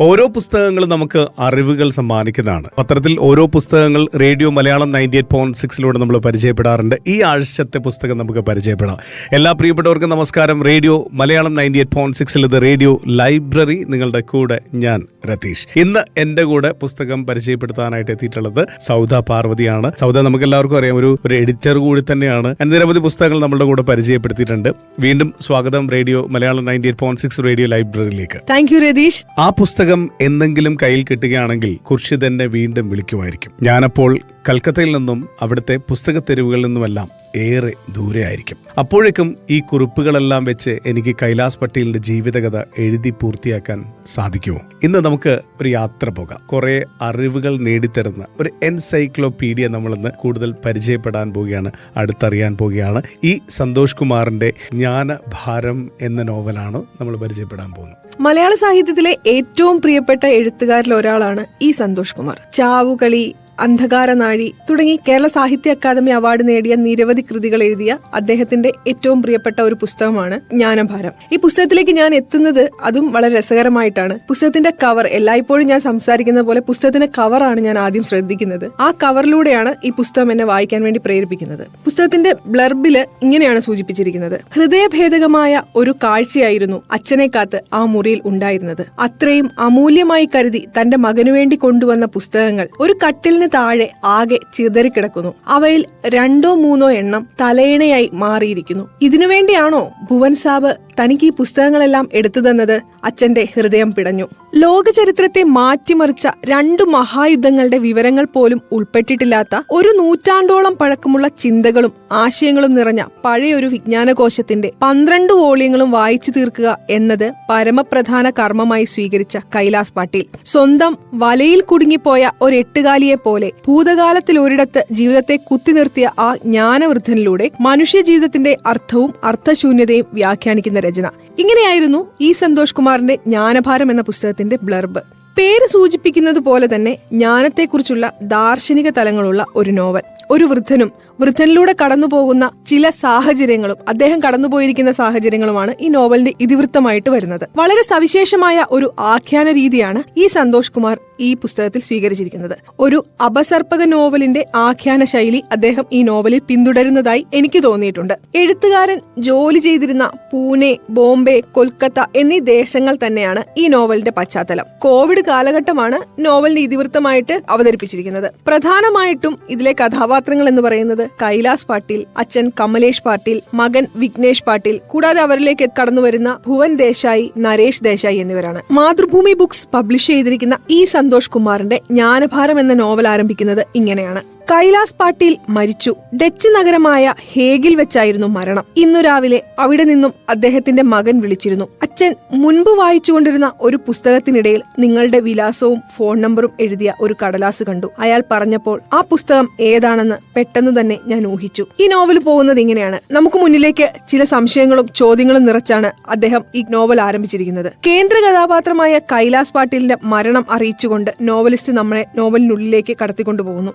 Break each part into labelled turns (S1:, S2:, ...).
S1: ഓരോ പുസ്തകങ്ങളും നമുക്ക് അറിവുകൾ സമ്മാനിക്കുന്നതാണ്. പത്രത്തിൽ ഓരോ പുസ്തകങ്ങൾ radio Malayalam ninety eight point സിക്സിലൂടെ നമ്മൾ പരിചയപ്പെടാറുണ്ട്. ഈ ആഴ്ചത്തെ പുസ്തകം നമുക്ക് പരിചയപ്പെടാം. എല്ലാ പ്രിയപ്പെട്ടവർക്കും നമസ്കാരം. Radio Malayalam ninety eight point സിക്സിൽ ഇത് റേഡിയോ ലൈബ്രറി. നിങ്ങളുടെ കൂടെ ഞാൻ രതീഷ്. ഇന്ന് എന്റെ കൂടെ പുസ്തകം പരിചയപ്പെടുത്താനായിട്ട് എത്തിയിട്ടുള്ളത് സൗദ പാർവതിയാണ്. സൗദ നമുക്ക് എല്ലാവർക്കും അറിയാം. ഒരു ഒരു എഡിറ്റർ കൂടി തന്നെയാണ്. നിരവധി പുസ്തകങ്ങൾ നമ്മളുടെ കൂടെ പരിചയപ്പെടുത്തിയിട്ടുണ്ട്. വീണ്ടും സ്വാഗതം radio Malayalam ninety eight point six radio ലൈബ്രറിയിലേക്ക്.
S2: Thank you Ratheesh.
S1: ആ പുസ്തകം എന്തെങ്കിലും കയ്യിൽ കിട്ടുകയാണെങ്കിൽ ഖുർഷിദ് എന്നെ വീണ്ടും വിളിക്കുമായിരിക്കും. ഞാനപ്പോൾ കൽക്കത്തയിൽ നിന്നും അവിടുത്തെ പുസ്തക തെരുവുകളിൽ നിന്നുമെല്ലാം ഏറെ ദൂരെയായിരിക്കും. അപ്പോഴേക്കും ഈ കുറിപ്പുകളെല്ലാം വെച്ച് എനിക്ക് കൈലാസ് പട്ടേലിന്റെ ജീവിതകഥ എഴുതി പൂർത്തിയാക്കാൻ സാധിക്കുമോ? ഇന്ന് നമുക്ക് ഒരു യാത്ര പോകാം. കുറെ അറിവുകൾ നേടിത്തരുന്ന ഒരു എൻസൈക്ലോപീഡിയ നമ്മളിന്ന് കൂടുതൽ പരിചയപ്പെടാൻ പോവുകയാണ് അടുത്തറിയാൻ പോവുകയാണ്. ഈ സന്തോഷ് കുമാറിന്റെ ജ്ഞാനഭാരം എന്ന നോവലാണ് നമ്മൾ പരിചയപ്പെടാൻ പോകുന്നത്.
S2: മലയാള സാഹിത്യത്തിലെ ഏറ്റവും പ്രിയപ്പെട്ട എഴുത്തുകാരിൽ ഒരാളാണ് ഈ സന്തോഷ് കുമാർ. ചാവുകളി അന്ധകാരനാഴി തുടങ്ങി കേരള സാഹിത്യ അക്കാദമി അവാർഡ് നേടിയ നിരവധി കൃതികൾ എഴുതിയ അദ്ദേഹത്തിന്റെ ഏറ്റവും പ്രിയപ്പെട്ട ഒരു പുസ്തകമാണ് ജ്ഞാനഭാരം. ഈ പുസ്തകത്തിലേക്ക് ഞാൻ എത്തുന്നത് അതും വളരെ രസകരമായിട്ടാണ്. പുസ്തകത്തിന്റെ കവർ എല്ലായ്പ്പോഴും ഞാൻ സംസാരിക്കുന്ന പോലെ പുസ്തകത്തിന്റെ കവറാണ് ഞാൻ ആദ്യം ശ്രദ്ധിക്കുന്നത്. ആ കവറിലൂടെയാണ് ഈ പുസ്തകം എന്നെ വായിക്കാൻ വേണ്ടി പ്രേരിപ്പിക്കുന്നത്. പുസ്തകത്തിന്റെ ബ്ലർബിൽ ഇങ്ങനെയാണ് സൂചിപ്പിച്ചിരിക്കുന്നത്. ഹൃദയഭേദകമായ ഒരു കാഴ്ചയായിരുന്നു അച്ഛനെ കാത്ത് ആ മുറിയിൽ ഉണ്ടായിരുന്നത്. അത്രയും അമൂല്യമായി കരുതി തന്റെ മകനു വേണ്ടി കൊണ്ടുവന്ന പുസ്തകങ്ങൾ. ഒരു കട്ടിലിന് താഴെ ആകെ ചിതറിക്കിടക്കുന്നു അവയിൽ രണ്ടോ മൂന്നോ എണ്ണം തലയിണയായി മാറിയിരിക്കുന്നു. ഇതിനുവേണ്ടിയാണോ ഭുവൻ സാബ് തനിക്ക് ഈ പുസ്തകങ്ങളെല്ലാം എടുത്തു തന്നത് അച്ഛന്റെ ഹൃദയം പിടഞ്ഞു. ലോകചരിത്രത്തെ മാറ്റിമറിച്ച രണ്ടു മഹായുദ്ധങ്ങളുടെ വിവരങ്ങൾ പോലും ഉൾപ്പെട്ടിട്ടില്ലാത്ത ഒരു നൂറ്റാണ്ടോളം പഴക്കമുള്ള ചിന്തകളും ആശയങ്ങളും നിറഞ്ഞ പഴയൊരു വിജ്ഞാനകോശത്തിന്റെ പന്ത്രണ്ട് വോളിയങ്ങളും വായിച്ചു തീർക്കുക എന്നത് പരമപ്രധാന കർമ്മമായി സ്വീകരിച്ച കൈലാസ് പാട്ടീൽ. സ്വന്തം വലയിൽ കുടുങ്ങിപ്പോയ ഒരു എട്ടുകാലിയെ പോലെ ഭൂതകാലത്തിൽ ഒരിടത്ത് ജീവിതത്തെ കുത്തിനിർത്തിയ ആ ജ്ഞാനവൃദ്ധനിലൂടെ മനുഷ്യ ജീവിതത്തിന്റെ അർത്ഥവും അർത്ഥശൂന്യതയും വ്യാഖ്യാനിക്കുന്ന രചന. ഇങ്ങനെയായിരുന്നു ഈ സന്തോഷ് കുമാറിന്റെ ജ്ഞാനഭാരം എന്ന പുസ്തകത്തിന്റെ ബ്ലർബ്. പേര് സൂചിപ്പിക്കുന്നത് പോലെ തന്നെ ജ്ഞാനത്തെക്കുറിച്ചുള്ള ദാർശനിക തലങ്ങളുള്ള ഒരു നോവൽ. ഒരു വൃദ്ധനും വൃദ്ധനിലൂടെ കടന്നുപോകുന്ന ചില സാഹചര്യങ്ങളും അദ്ദേഹം കടന്നുപോയിരിക്കുന്ന സാഹചര്യങ്ങളുമാണ് ഈ നോവലിന്റെ ഇതിവൃത്തമായിട്ട് വരുന്നത്. വളരെ സവിശേഷമായ ഒരു ആഖ്യാന രീതിയാണ് ഈ സന്തോഷ് കുമാർ ഈ പുസ്തകത്തിൽ സ്വീകരിച്ചിരിക്കുന്നത്. ഒരു അപസർപ്പക നോവലിന്റെ ആഖ്യാന ശൈലി അദ്ദേഹം ഈ നോവലിൽ പിന്തുടരുന്നതായി എനിക്ക് തോന്നിയിട്ടുണ്ട്. എഴുത്തുകാരൻ ജോലി ചെയ്തിരുന്ന പൂനെ ബോംബെ കൊൽക്കത്ത എന്നീ ദേശങ്ങൾ തന്നെയാണ് ഈ നോവലിന്റെ പശ്ചാത്തലം. കോവിഡ് കാലഘട്ടമാണ് നോവലിന് ഇതിവൃത്തമായിട്ട് അവതരിപ്പിച്ചിരിക്കുന്നത്. പ്രധാനമായിട്ടും ഇതിലെ കഥാപാത്രങ്ങൾ എന്ന് പറയുന്നത് കൈലാസ് പാട്ടീൽ അച്ഛൻ കമലേഷ് പാട്ടീൽ മകൻ വിഘ്നേഷ് പാട്ടീൽ കൂടാതെ അവരിലേക്ക് കടന്നുവരുന്ന ഭുവൻ ദേശായി നരേഷ് ദേശായി എന്നിവരാണ്. മാതൃഭൂമി ബുക്സ് പബ്ലിഷ് ചെയ്തിരിക്കുന്ന ഈ സന്തോഷ് കുമാറിന്റെ ജ്ഞാനഭാരം എന്ന നോവൽ ആരംഭിക്കുന്നത് ഇങ്ങനെയാണ്. കൈലാസ് പാട്ടീൽ മരിച്ചു. ഡച്ച് നഗരമായ ഹേഗിൽ വെച്ചായിരുന്നു മരണം. ഇന്നു രാവിലെ അവിടെ നിന്നും അദ്ദേഹത്തിന്റെ മകൻ വിളിച്ചിരുന്നു. അച്ഛൻ മുൻപ് വായിച്ചുകൊണ്ടിരുന്ന ഒരു പുസ്തകത്തിനിടയിൽ നിങ്ങളുടെ വിലാസവും ഫോൺ നമ്പറും എഴുതിയ ഒരു കടലാസ് കണ്ടു. അയാൾ പറഞ്ഞപ്പോൾ ആ പുസ്തകം ഏതാണെന്ന് പെട്ടെന്ന് തന്നെ ഞാൻ ഊഹിച്ചു. ഈ നോവൽ പോകുന്നത് ഇങ്ങനെയാണ്. നമുക്ക് മുന്നിലേക്ക് ചില സംശയങ്ങളും ചോദ്യങ്ങളും നിറച്ചാണ് അദ്ദേഹം ഈ നോവൽ ആരംഭിച്ചിരിക്കുന്നത്. കേന്ദ്ര കഥാപാത്രമായ കൈലാസ് പാട്ടീലിന്റെ മരണം അറിയിച്ചുകൊണ്ട് നോവലിസ്റ്റ് നമ്മളെ നോവലിനുള്ളിലേക്ക് കടത്തിക്കൊണ്ടുപോകുന്നു.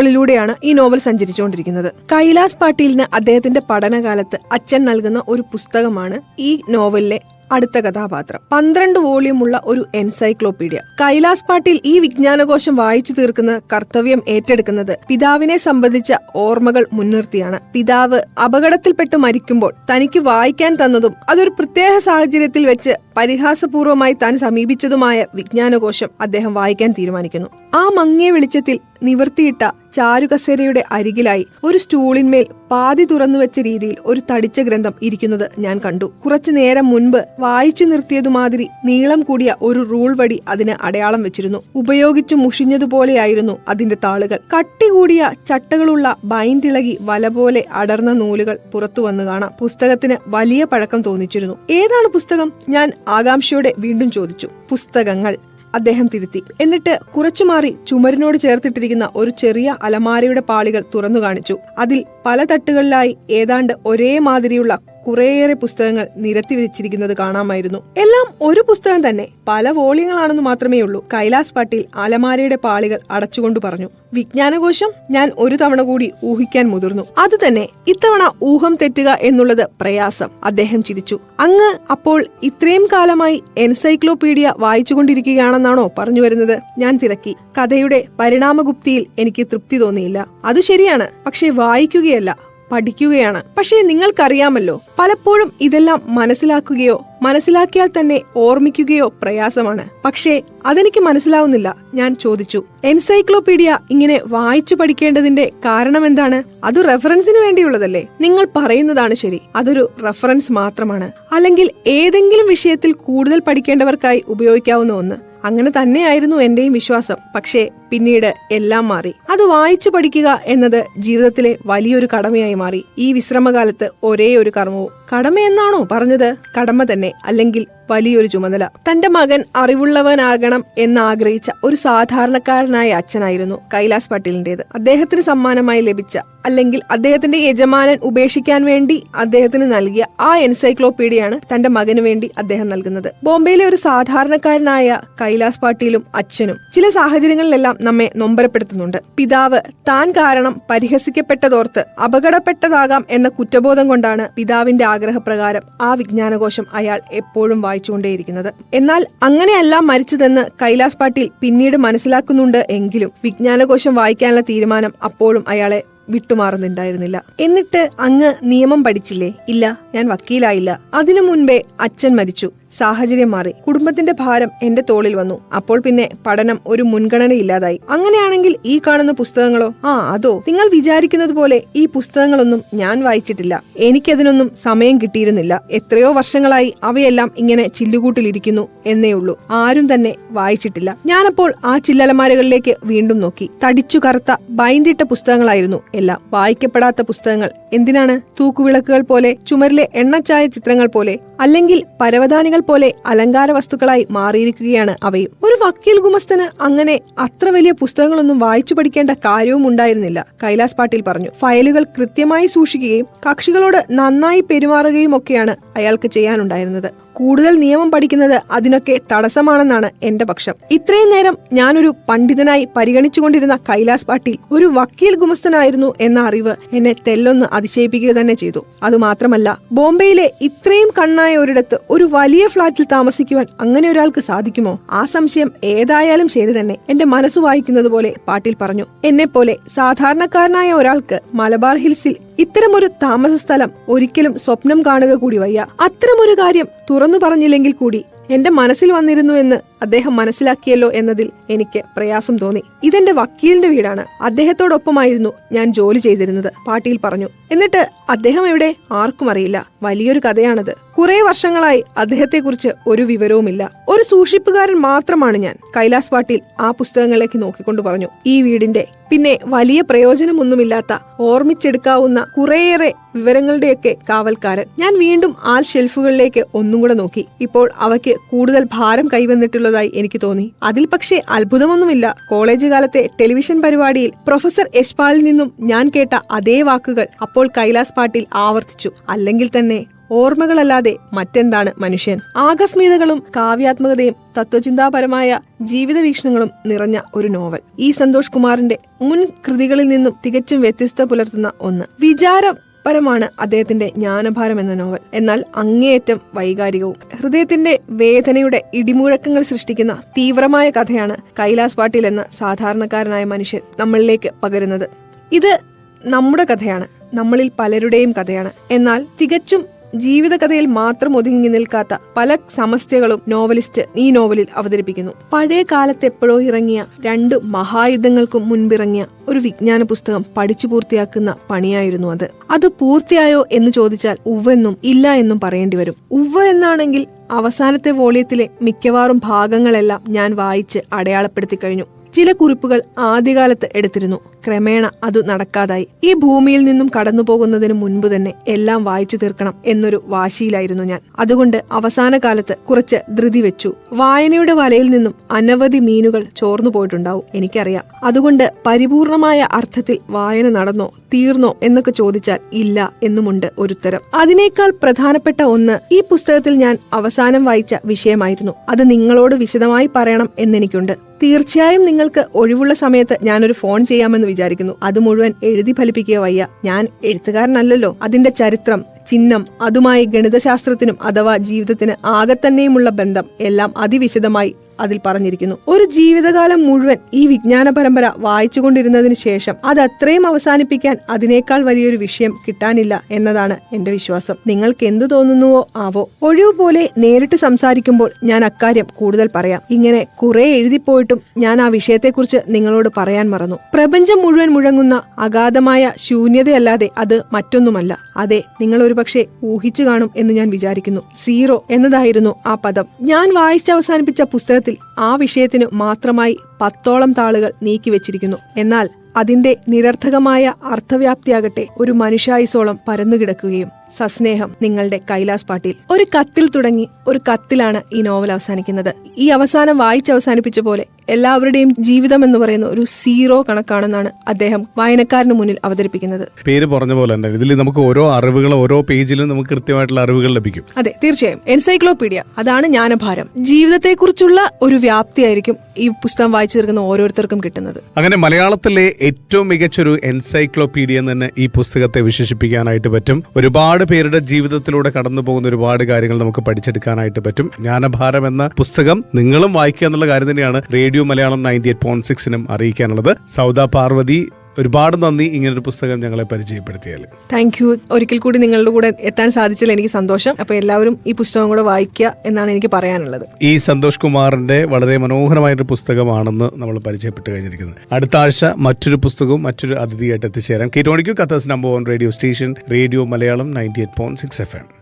S2: ഓർമ്മകളിലൂടെയാണ് ഈ നോവൽ സഞ്ചരിച്ചുകൊണ്ടിരിക്കുന്നത്. കൈലാസ് പാട്ടീലിന് അദ്ദേഹത്തിന്റെ പഠനകാലത്ത് അച്ഛൻ നൽകുന്ന ഒരു പുസ്തകമാണ് ഈ നോവലിലെ അടുത്ത കഥാപാത്രം. പന്ത്രണ്ട് വോളിയമുള്ള ഒരു എൻസൈക്ലോപീഡിയ. കൈലാസ് പാട്ടിൽ ഈ വിജ്ഞാനകോശം വായിച്ചു തീർക്കുന്ന കർത്തവ്യം ഏറ്റെടുക്കുന്നത് പിതാവിനെ സംബന്ധിച്ച ഓർമ്മകൾ മുൻനിർത്തിയാണ്. പിതാവ് അപകടത്തിൽപ്പെട്ട് മരിക്കുമ്പോൾ തനിക്ക് വായിക്കാൻ തന്നതും അതൊരു പ്രത്യേക സാഹചര്യത്തിൽ വെച്ച് പരിഹാസപൂർവമായി താൻ സമീപിച്ചതുമായ വിജ്ഞാനകോശം അദ്ദേഹം വായിക്കാൻ തീരുമാനിക്കുന്നു. ആ മങ്ങിയ വെളിച്ചത്തിൽ നിവർത്തിയിട്ട ചാരുകസേരയുടെ അരികിലായി ഒരു സ്റ്റൂളിന്മേൽ പാതി തുറന്നുവെച്ച രീതിയിൽ ഒരു തടിച്ച ഗ്രന്ഥം ഇരിക്കുന്നത് ഞാൻ കണ്ടു. കുറച്ചു നേരം മുൻപ് വായിച്ചു നിർത്തിയതുമാതിരി നീളം കൂടിയ ഒരു റൂൾ വടി അതിന് അടയാളം വെച്ചിരുന്നു. ഉപയോഗിച്ചു മുഷിഞ്ഞതുപോലെയായിരുന്നു അതിന്റെ താളുകൾ. കട്ടി കൂടിയ ചട്ടകളുള്ള ബൈൻഡിളകി വല പോലെ അടർന്ന നൂലുകൾ പുറത്തു വന്നു കാണാം. പുസ്തകത്തിന് വലിയ പഴക്കം തോന്നിച്ചിരുന്നു. ഏതാണ് പുസ്തകം? ഞാൻ ആകാംക്ഷയോടെ വീണ്ടും ചോദിച്ചു. പുസ്തകങ്ങൾ. അദ്ദേഹം തിരുത്തി. എന്നിട്ട് കുറച്ചു മാറി ചുമരിനോട് ചേർത്തിട്ടിരിക്കുന്ന ഒരു ചെറിയ അലമാരയുടെ പാളികൾ തുറന്നു കാണിച്ചു. അതിൽ പല തട്ടുകളിലായി ഏതാണ്ട് ഒരേ മാതിരിയുള്ള കുറേയേറെ പുസ്തകങ്ങൾ നിരത്തി വെച്ചിരിക്കുന്നത് കാണാമായിരുന്നു. എല്ലാം ഒരു പുസ്തകം തന്നെ. പല വോളിയങ്ങളാണെന്ന് മാത്രമേ ഉള്ളൂ. കൈലാസ് പാട്ടീൽ അലമാരയുടെ പാളികൾ അടച്ചുകൊണ്ട് പറഞ്ഞു വിജ്ഞാനകോശം ഞാൻ ഒരു തവണ കൂടി ഊഹിക്കാൻ മുതിർന്നു. അതുതന്നെ ഇത്തവണ ഊഹം തെറ്റുക എന്നുള്ളത് പ്രയാസം. അദ്ദേഹം ചിരിച്ചു. അങ്ങ് അപ്പോൾ ഇത്രയും കാലമായി എൻസൈക്ലോപീഡിയ വായിച്ചുകൊണ്ടിരിക്കുകയാണെന്നാണോ പറഞ്ഞു വരുന്നത്? ഞാൻ തിരക്കി. കഥയുടെ പരിണാമഗുപ്തിയിൽ എനിക്ക് തൃപ്തി തോന്നിയില്ല. അത് ശരിയാണ്. പക്ഷെ വായിക്കുകയല്ല. പഠിക്കുകയാണ്. പക്ഷേ നിങ്ങൾക്കറിയാമല്ലോ പലപ്പോഴും ഇതെല്ലാം മനസ്സിലാക്കുകയോ മനസ്സിലാക്കിയാൽ തന്നെ ഓർമ്മിക്കുകയോ പ്രയാസമാണ്. പക്ഷേ അതെനിക്ക് മനസ്സിലാവുന്നില്ല ഞാൻ ചോദിച്ചു. എൻസൈക്ലോപീഡിയ ഇങ്ങനെ വായിച്ചു പഠിക്കേണ്ടതിന്റെ കാരണം എന്താണ് അത് റെഫറൻസിന് വേണ്ടിയുള്ളതല്ലേ? നിങ്ങൾ പറയുന്നതാണ് ശരി അതൊരു റെഫറൻസ് മാത്രമാണ്. അല്ലെങ്കിൽ ഏതെങ്കിലും വിഷയത്തിൽ കൂടുതൽ പഠിക്കേണ്ടവർക്കായി ഉപയോഗിക്കാവുന്ന ഒന്ന്. അങ്ങനെ തന്നെയായിരുന്നു എന്റെയും വിശ്വാസം. പക്ഷേ പിന്നീട് എല്ലാം മാറി. അത് വായിച്ചു പഠിക്കുക എന്നത് ജീവിതത്തിലെ വലിയൊരു കടമയായി മാറി. ഈ വിശ്രമകാലത്ത് ഒരേ ഒരു കർമ്മവും. കടമയെന്നാണോ പറഞ്ഞത്? കടമ തന്നെ. അല്ലെങ്കിൽ വലിയൊരു ചുമതല. തന്റെ മകൻ അറിവുള്ളവനാകണം എന്നാഗ്രഹിച്ച ഒരു സാധാരണക്കാരനായ അച്ഛനായിരുന്നു കൈലാസ് പട്ടേലിന്റേത് അദ്ദേഹത്തിന് സമ്മാനമായി ലഭിച്ച അല്ലെങ്കിൽ അദ്ദേഹത്തിന്റെ യജമാനൻ ഉപേക്ഷിക്കാൻ വേണ്ടി അദ്ദേഹത്തിന് നൽകിയ ആ എൻസൈക്ലോപ്പീഡിയാണ് തന്റെ മകന് വേണ്ടി അദ്ദേഹം നൽകുന്നത്. ബോംബെയിലെ ഒരു സാധാരണക്കാരനായ കൈലാസ് പാട്ടീലും അച്ഛനും ചില സാഹചര്യങ്ങളിലെല്ലാം നമ്മെ നൊമ്പരപ്പെടുത്തുന്നുണ്ട്. പിതാവ് താൻ കാരണം പരിഹസിക്കപ്പെട്ടതോർത്ത് അപകടപ്പെട്ടതാകാം എന്ന കുറ്റബോധം കൊണ്ടാണ് പിതാവിന്റെ ആഗ്രഹപ്രകാരം ആ വിജ്ഞാനകോശം അയാൾ എപ്പോഴും വായിച്ചുകൊണ്ടേയിരിക്കുന്നത് എന്നാൽ അങ്ങനെയല്ല മരിച്ചതെന്ന് കൈലാസ് പാട്ടീൽ പിന്നീട് മനസ്സിലാക്കുന്നുണ്ട് എങ്കിലും വിജ്ഞാനകോശം വായിക്കാനുള്ള തീരുമാനം അപ്പോഴും അയാളെ വിട്ടുമാറുന്നുണ്ടായിരുന്നില്ല. എന്നിട്ട് അങ്ങ് നിയമം പഠിച്ചില്ലേ? ഇല്ല ഞാൻ വക്കീലായില്ല. അതിനു മുൻപേ അച്ഛൻ മരിച്ചു. സാഹചര്യം മാറി. കുടുംബത്തിന്റെ ഭാരം എന്റെ തോളിൽ വന്നു. അപ്പോൾ പിന്നെ പഠനം ഒരു മുൻഗണന ഇല്ലാതായി അങ്ങനെയാണെങ്കിൽ ഈ കാണുന്ന പുസ്തകങ്ങളോ? ആ അതോ? നിങ്ങൾ വിചാരിക്കുന്നത് പോലെ ഈ പുസ്തകങ്ങളൊന്നും ഞാൻ വായിച്ചിട്ടില്ല. എനിക്കതിനൊന്നും സമയം കിട്ടിയിരുന്നില്ല. എത്രയോ വർഷങ്ങളായി അവയെല്ലാം ഇങ്ങനെ ചില്ലുകൂട്ടിലിരിക്കുന്നു എന്നേ ഉള്ളൂ. ആരും തന്നെ വായിച്ചിട്ടില്ല. ഞാനപ്പോൾ ആ ചില്ലലമാരകളിലേക്ക് വീണ്ടും നോക്കി. തടിച്ചു കറുത്ത ബൈൻഡിട്ട പുസ്തകങ്ങളായിരുന്നു എല്ലാം. വായിക്കപ്പെടാത്ത പുസ്തകങ്ങൾ എന്തിനാണ്? തൂക്കുവിളക്കുകൾ പോലെ ചുമരിലെ എണ്ണച്ചായ ചിത്രങ്ങൾ പോലെ അല്ലെങ്കിൽ പരവതാനികൾ പോലെ അലങ്കാര വസ്തുക്കളായി മാറിയിരിക്കുകയാണ് അവയും. ഒരു വക്കീൽ ഗുമസ്തന് അങ്ങനെ അത്ര വലിയ പുസ്തകങ്ങളൊന്നും വായിച്ചു പഠിക്കേണ്ട കാര്യവും ഉണ്ടായിരുന്നില്ല. കൈലാസ് പാട്ടീൽ പറഞ്ഞു ഫയലുകൾ കൃത്യമായി സൂക്ഷിക്കുകയും കക്ഷികളോട് നന്നായി പെരുമാറുകയും ഒക്കെയാണ് അയാൾക്ക് ചെയ്യാനുണ്ടായിരുന്നത്. കൂടുതൽ നിയമം പഠിക്കുന്നത് അതിനൊക്കെ തടസ്സമാണെന്നാണ് എന്റെ പക്ഷം. ഇത്രയും നേരം ഞാനൊരു പണ്ഡിതനായി പരിഗണിച്ചുകൊണ്ടിരുന്ന കൈലാസ് പാട്ടീൽ ഒരു വക്കീൽ ഗുമസ്തനായിരുന്നു എന്ന അറിവ് എന്നെ തെല്ലൊന്ന് അതിശയിപ്പിക്കുക തന്നെ ചെയ്തു. അതുമാത്രമല്ല ബോംബെയിലെ ഇത്രയും കണ്ണായ ഒരിടത്ത് ഒരു വലിയ ഫ്ളാറ്റിൽ താമസിക്കുവാൻ അങ്ങനെ ഒരാൾക്ക് സാധിക്കുമോ? ആ സംശയം ഏതായാലും ശരി തന്നെ എന്റെ മനസ്സ് വായിക്കുന്നത് പോലെ പാട്ടീൽ പറഞ്ഞു. എന്നെ പോലെ സാധാരണക്കാരനായ ഒരാൾക്ക് മലബാർ ഹിൽസിൽ ഇത്തരമൊരു താമസ സ്ഥലം ഒരിക്കലും സ്വപ്നം കാണുക കൂടി വയ്യ. അത്തരമൊരു കാര്യം തുറന്നു പറഞ്ഞില്ലെങ്കിൽ കൂടി എന്റെ മനസ്സിൽ വന്നിരുന്നു എന്ന് അദ്ദേഹം മനസ്സിലാക്കിയല്ലോ എന്നതിൽ എനിക്ക് പ്രയാസം തോന്നി. ഇതെന്റെ വക്കീലിന്റെ വീടാണ്. അദ്ദേഹത്തോടൊപ്പമായിരുന്നു ഞാൻ ജോലി ചെയ്തിരുന്നത് പാട്ടീൽ പറഞ്ഞു. എന്നിട്ട് അദ്ദേഹം ഇവിടെ ആർക്കും അറിയില്ല. വലിയൊരു കഥയാണത്. കുറെ വർഷങ്ങളായി അദ്ദേഹത്തെക്കുറിച്ച് ഒരു വിവരവുമില്ല. ഒരു സൂക്ഷിപ്പുകാരൻ മാത്രമാണ് ഞാൻ. കൈലാസ് പാട്ടീൽ ആ പുസ്തകങ്ങളിലേക്ക് നോക്കിക്കൊണ്ട് പറഞ്ഞു. ഈ വീടിന്റെ പിന്നെ വലിയ പ്രയോജനമൊന്നുമില്ലാത്ത ഓർമ്മിച്ചെടുക്കാവുന്ന കുറേയേറെ വിവരങ്ങളുടെയൊക്കെ കാവൽക്കാരൻ. ഞാൻ വീണ്ടും ആ ഷെൽഫുകളിലേക്ക് ഒന്നും കൂടെ നോക്കി. ഇപ്പോൾ അവയ്ക്ക് കൂടുതൽ ഭാരം കൈവന്നിട്ടുള്ളതായി എനിക്ക് തോന്നി. അതിൽ പക്ഷേ അത്ഭുതമൊന്നുമില്ല. കോളേജ് കാലത്തെ ടെലിവിഷൻ പരിപാടിയിൽ പ്രൊഫസർ യശ്പാലിൽ നിന്നും ഞാൻ കേട്ട അതേ വാക്കുകൾ അപ്പോൾ കൈലാസ് പാട്ടിൽ ആവർത്തിച്ചു. അല്ലെങ്കിൽ തന്നെ ഓർമ്മകളല്ലാതെ മറ്റെന്താണ് മനുഷ്യൻ? ആകസ്മികതകളും കാവ്യാത്മകതയും തത്വചിന്താപരമായ ജീവിത വീക്ഷണങ്ങളും നിറഞ്ഞ ഒരു നോവൽ. ഈ സന്തോഷ് കുമാറിന്റെ മുൻ കൃതികളിൽ നിന്നും തികച്ചും വ്യത്യസ്ത പുലർത്തുന്ന ഒന്ന്. വിചാരം പരമാണ് അദ്ദേഹത്തിന്റെ ജ്ഞാനഭാരം എന്ന നോവൽ. എന്നാൽ അങ്ങേയറ്റം വൈകാരികവും ഹൃദയത്തിന്റെ വേദനയുടെ ഇടിമുഴക്കങ്ങൾ സൃഷ്ടിക്കുന്ന തീവ്രമായ കഥയാണ് കൈലാസ് പാട്ടീൽ എന്ന സാധാരണക്കാരനായ മനുഷ്യൻ നമ്മളിലേക്ക് പകരുന്നത്. ഇത് നമ്മുടെ കഥയാണ് നമ്മളിൽ പലരുടെയും കഥയാണ്. എന്നാൽ തികച്ചും ജീവിതകഥയിൽ മാത്രം ഒതുങ്ങി നിൽക്കാത്ത പല സമസ്യകളും നോവലിസ്റ്റ് ഈ നോവലിൽ അവതരിപ്പിക്കുന്നു. പഴയ കാലത്ത് എപ്പോഴോ ഇറങ്ങിയ രണ്ട് മഹായുദ്ധങ്ങൾക്കും മുൻപിറങ്ങിയ ഒരു വിജ്ഞാന പുസ്തകം പഠിച്ചു പൂർത്തിയാക്കുന്ന പണിയായിരുന്നു അത്. അത് പൂർത്തിയായോ എന്ന് ചോദിച്ചാൽ ഉവ്വെന്നും ഇല്ല എന്നും പറയേണ്ടി വരും. ഉവ്വ എന്നാണെങ്കിൽ അവസാനത്തെ വോളിയത്തിലെ മിക്കവാറും ഭാഗങ്ങളെല്ലാം ഞാൻ വായിച്ച് അടയാളപ്പെടുത്തി കഴിഞ്ഞു. ചില കുറിപ്പുകൾ ആദ്യകാലത്ത് എടുത്തിരുന്നു. ക്രമേണ അത് നടക്കാതായി. ഈ ഭൂമിയിൽ നിന്നും കടന്നു പോകുന്നതിന് മുൻപ് തന്നെ എല്ലാം വായിച്ചു തീർക്കണം എന്നൊരു വാശിയിലായിരുന്നു ഞാൻ. അതുകൊണ്ട് അവസാന കാലത്ത് കുറച്ച് ധൃതി വെച്ചു. വായനയുടെ വലയിൽ നിന്നും അനവധി മീനുകൾ ചോർന്നു പോയിട്ടുണ്ടാവും എനിക്കറിയാം. അതുകൊണ്ട് പരിപൂർണമായ അർത്ഥത്തിൽ വായന നടന്നോ തീർന്നോ എന്നൊക്കെ ചോദിച്ചാൽ ഇല്ല എന്നുമുണ്ട് ഒരുത്തരം. അതിനേക്കാൾ പ്രധാനപ്പെട്ട ഒന്ന് ഈ പുസ്തകത്തിൽ ഞാൻ അവസാനം വായിച്ച വിഷയമായിരുന്നു. അത് നിങ്ങളോട് വിശദമായി പറയണം എന്നെനിക്കുണ്ട്. തീർച്ചയായും നിങ്ങൾക്ക് ഒഴിവുള്ള സമയത്ത് ഞാനൊരു ഫോൺ ചെയ്യാമെന്ന് വിചാരിക്കുന്നു. അത് മുഴുവൻ എഴുതി ഫലിപ്പിക്കുക വയ്യ. ഞാൻ എഴുത്തുകാരനല്ലല്ലോ. അതിന്റെ ചരിത്രം ചിഹ്നം അതുമായി ഗണിതശാസ്ത്രത്തിനും അഥവാ ജീവിതത്തിന് ആകെ തന്നെയുമുള്ള ബന്ധം എല്ലാം അതിവിശദമായി അതിൽ പറഞ്ഞിരിക്കുന്നു. ഒരു ജീവിതകാലം മുഴുവൻ ഈ വിജ്ഞാന പരമ്പര വായിച്ചുകൊണ്ടിരുന്നതിന് ശേഷം അത് അത്രയും അവസാനിപ്പിക്കാൻ അതിനേക്കാൾ വലിയൊരു വിഷയം കിട്ടാനില്ല എന്നതാണ് എന്റെ വിശ്വാസം. നിങ്ങൾക്ക് എന്തു തോന്നുന്നുവോ ആവോ. ഒഴിവ് പോലെ നേരിട്ട് സംസാരിക്കുമ്പോൾ ഞാൻ അക്കാര്യം കൂടുതൽ പറയാം. ഇങ്ങനെ കുറെ എഴുതിപ്പോയിട്ടും ഞാൻ ആ വിഷയത്തെക്കുറിച്ച് നിങ്ങളോട് പറയാൻ മറന്നു. പ്രപഞ്ചം മുഴുവൻ മുഴങ്ങുന്ന അഗാധമായ ശൂന്യതയല്ലാതെ അത് മറ്റൊന്നുമല്ല. അതെ നിങ്ങൾ ഒരുപക്ഷെ ഊഹിച്ചു കാണും എന്ന് ഞാൻ വിചാരിക്കുന്നു. സീറോ എന്നതായിരുന്നു ആ പദം. ഞാൻ വായിച്ചവസാനിപ്പിച്ച പുസ്തകത്തിൽ ആ വിഷയത്തിനു മാത്രമായി പത്തോളം താളുകൾ നീക്കിവെച്ചിരിക്കുന്നു. എന്നാൽ അതിന്റെ നിരർത്ഥകമായ അർത്ഥവ്യാപ്തിയാകട്ടെ ഒരു മനുഷ്യായുസോളം പരന്നുകിടക്കുകയും സസ്നേഹം നിങ്ങളുടെ കൈലാസ് പാട്ടീൽ. ഒരു കത്തിൽ തുടങ്ങി ഒരു കത്തിലാണ് ഈ നോവൽ അവസാനിക്കുന്നത്. ഈ അവസാനം വായിച്ച് അവസാനിപ്പിച്ച പോലെ എല്ലാവരുടെയും ജീവിതം എന്ന് പറയുന്ന ഒരു സീറോ കണക്കാണെന്നാണ് അദ്ദേഹം വായനക്കാരന് മുന്നിൽ അവതരിപ്പിക്കുന്നത്.
S1: പേര് പറഞ്ഞ പോലെ തന്നെ ഇതിൽ നമുക്ക് ഓരോ അറിവുകൾ ഓരോ പേജിലും നമുക്ക് കൃത്യമായിട്ടുള്ള അറിവുകൾ ലഭിക്കും.
S2: അതെ തീർച്ചയായും. എൻസൈക്ലോപീഡിയ. അതാണ് ജ്ഞാനഭാരം. ജീവിതത്തെക്കുറിച്ചുള്ള ഒരു വ്യാപ്തിയായിരിക്കും ഈ പുസ്തകം വായിച്ചു തീർക്കുന്ന ഓരോരുത്തർക്കും കിട്ടുന്നത്.
S1: അങ്ങനെ മലയാളത്തിലെ ഏറ്റവും മികച്ചൊരു എൻസൈക്ലോപീഡിയ എന്ന് തന്നെ ഈ പുസ്തകത്തെ വിശേഷിപ്പിക്കാനായിട്ട് പറ്റും. ഒരുപാട് പേരുടെ ജീവിതത്തിലൂടെ കടന്നു പോകുന്ന ഒരുപാട് കാര്യങ്ങൾ നമുക്ക് പഠിച്ചെടുക്കാനായിട്ട് പറ്റും. ജ്ഞാനഭാരം എന്ന പുസ്തകം നിങ്ങളും വായിക്കുക എന്നുള്ള കാര്യം തന്നെയാണ് radio Malayalam ninety eight point സിക്സിനും അറിയിക്കാനുള്ളത്. സൗദ പാർവതി ഒരുപാട് നന്ദി ഇങ്ങനെ ഒരു പുസ്തകം ഞങ്ങളെ പരിചയപ്പെടുത്തിയാൽ
S2: താങ്ക് യു ഒരിക്കൽ കൂടി നിങ്ങളുടെ കൂടെ എത്താൻ സാധിച്ചതിൽ എനിക്ക് സന്തോഷം. അപ്പൊ എല്ലാവരും ഈ പുസ്തകം കൂടെ വായിക്കുക എന്നാണ് എനിക്ക് പറയാനുള്ളത്.
S1: ഈ സന്തോഷ് കുമാറിന്റെ വളരെ ഒരു പുസ്തകമാണെന്ന് നമ്മൾ പരിചയപ്പെട്ട് കഴിഞ്ഞിരിക്കുന്നത് അടുത്ത ആഴ്ച മറ്റൊരു പുസ്തകവും മറ്റൊരു അതിഥിയായിട്ട് എത്തിച്ചേരാം. കേട്ടോണിക്കു കത്തേഴ്സ് number one radio station radio Malayalam ninety eight point six F M